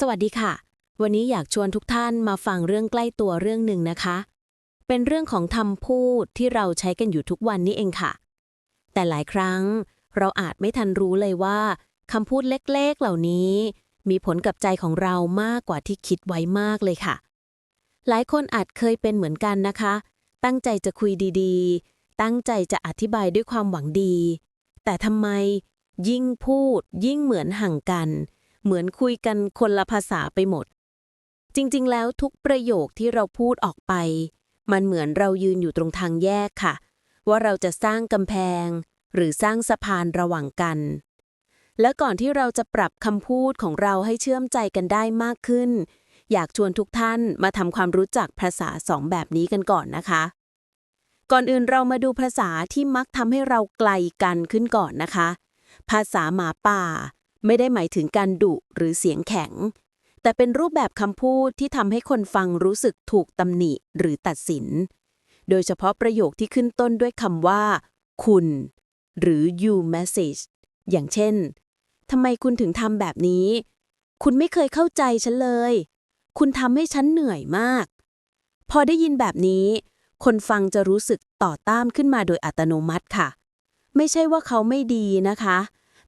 สวัสดีค่ะ วันนี้อยากชวนทุกท่านมาฟังเรื่องใกล้ตัวเรื่องหนึ่งนะคะ เป็นเรื่องของคำพูดที่เราใช้กันอยู่ทุกวันนี้เองค่ะ แต่หลายครั้งเราอาจไม่ทันรู้เลยว่าคำพูดเล็กๆเหล่านี้ มีผลกับใจของเรามากกว่าที่คิดไว้มากเลยค่ะ หลายคนอาจเคยเป็นเหมือนกันนะคะ ตั้งใจจะคุยดีๆ ตั้งใจจะอธิบายด้วยความหวังดี แต่ทำไมยิ่งพูดยิ่งเหมือนห่างกัน เหมือนคุยกันคนละภาษาไปหมด จริง ๆ แล้วทุกประโยคที่เราพูดออกไป มันเหมือนเรายืนอยู่ตรงทางแยกค่ะ ว่าเราจะสร้างกำแพง หรือสร้างสะพานระหว่างกัน และก่อนที่เราจะปรับคำพูดของเราให้เชื่อมใจกันได้มากขึ้น อยากชวนทุกท่านมาทำความรู้จักภาษาสองแบบนี้กันก่อนนะคะ ก่อนอื่นเรามาดูภาษาที่มักทำให้เราไกลกันขึ้นก่อนนะคะ ภาษาหมาป่า ไม่ได้หมายถึงการดุหรือเสียงแข็ง แต่เป็นรูปแบบคำพูดที่ทำให้คนฟังรู้สึกถูกตำหนิหรือตัดสิน โดยเฉพาะประโยคที่ขึ้นต้นด้วยคำว่า คุณ หรือ you message อย่างเช่นทำไมคุณถึงทำแบบนี้ คุณไม่เคยเข้าใจฉันเลย คุณทำให้ฉันเหนื่อยมาก พอได้ยินแบบนี้ คนฟังจะรู้สึกต่อต้านขึ้นมาโดยอัตโนมัติค่ะ ไม่ใช่ว่าเขาไม่ดีนะคะ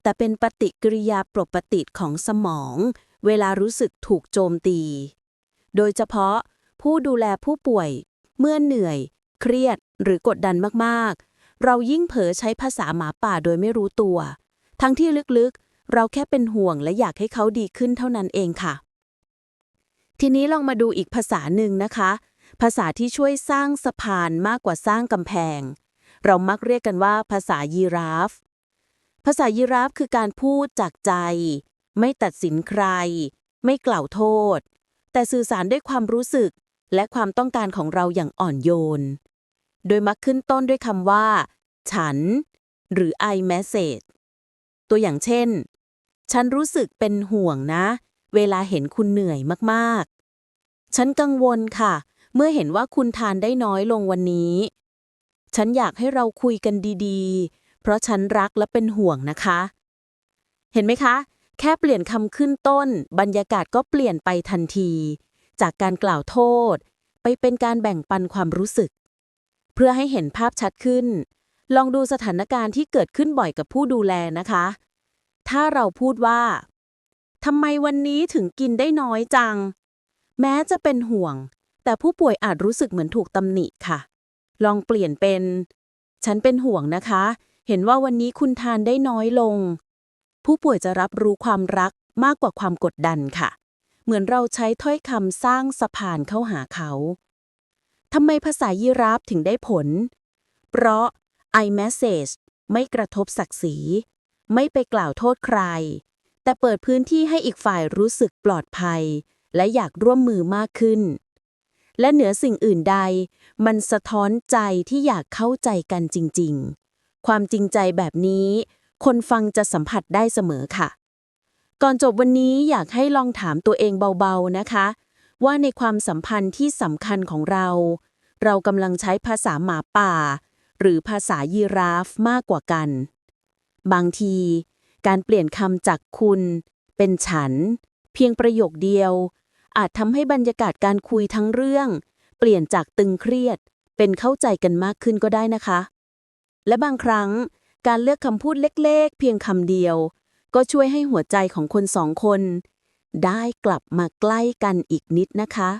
แต่เป็นปฏิกิริยาปกติของสมอง เวลารู้สึกถูกโจมตี โดยเฉพาะผู้ดูแลผู้ป่วย เมื่อเหนื่อย เครียดหรือกดดันมากๆ เรายิ่งเผลอใช้ภาษาหมาป่าโดยไม่รู้ตัว ทั้งที่ลึกๆ เราแค่เป็นห่วงและอยากให้เขาดีขึ้นเท่านั้นเองค่ะ ทีนี้ลองมาดูอีกภาษาหนึ่งนะคะ ภาษาที่ช่วยสร้างสะพานมากกว่าสร้างกำแพง เรามักเรียกกันว่าภาษายีราฟ ภาษายีราฟคือการพูดจากใจ ไม่ตัดสินใคร ไม่กล่าวโทษ แต่สื่อสารด้วยความรู้สึกและความต้องการของเราอย่างอ่อนโยน โดยมักขึ้นต้นด้วยคำว่า ฉัน หรือ I message ตัวอย่างเช่น ฉันรู้สึกเป็นห่วงนะ เวลาเห็นคุณเหนื่อยมากๆ ฉันกังวลค่ะ เมื่อเห็นว่าคุณทานได้น้อยลงวันนี้ ฉันอยากให้เราคุยกันดีๆ เพราะฉันรักและเป็นห่วงนะคะ เห็นไหมคะ แค่เปลี่ยนคำขึ้นต้น บรรยากาศก็เปลี่ยนไปทันที จากการกล่าวโทษ ไปเป็นการแบ่งปันความรู้สึก เพื่อให้เห็นภาพชัดขึ้น ลองดูสถานการณ์ที่เกิดขึ้นบ่อยกับผู้ดูแลนะคะ ถ้าเราพูดว่าทำไมวันนี้ถึงกินได้น้อยจัง แม้จะเป็นห่วง แต่ผู้ป่วยอาจรู้สึกเหมือนถูกตำหนิค่ะ ลองเปลี่ยนเป็น ฉันเป็นห่วงนะคะ เห็นว่าวันนี้คุณทานได้น้อยลง ผู้ป่วยจะรับรู้ความรักมากกว่าความกดดันค่ะ เหมือนเราใช้ถ้อยคำสร้างสะพานเข้าหาเขาทำไมภาษายีราฟถึงได้ผล เพราะ I message ไม่กระทบศักดิ์ศรี ไม่ไปกล่าวโทษใคร แต่เปิดพื้นที่ให้อีกฝ่ายรู้สึกปลอดภัย และอยากร่วมมือมากขึ้น และเหนือสิ่งอื่นใด มันสะท้อนใจที่อยากเข้าใจกันจริง ๆ ความจริงใจแบบนี้ คนฟังจะสัมผัสได้เสมอค่ะ ก่อนจบวันนี้อยากให้ลองถามตัวเองเบาๆนะคะ ว่าในความสัมพันธ์ที่สำคัญของเรา เรากำลังใช้ภาษาหมาป่า หรือภาษายีราฟมากกว่ากัน บางที การเปลี่ยนคำจากคุณ เป็นฉัน เพียงประโยคเดียว อาจทำให้บรรยากาศการคุยทั้งเรื่อง เปลี่ยนจากตึงเครียด เป็นเข้าใจกันมากขึ้นก็ได้นะคะ และบางครั้งการเลือกคำพูดเล็กๆ เพียงคำเดียว ก็ช่วยให้หัวใจของคนสองคน ได้กลับมาใกล้กันอีกนิดนะคะ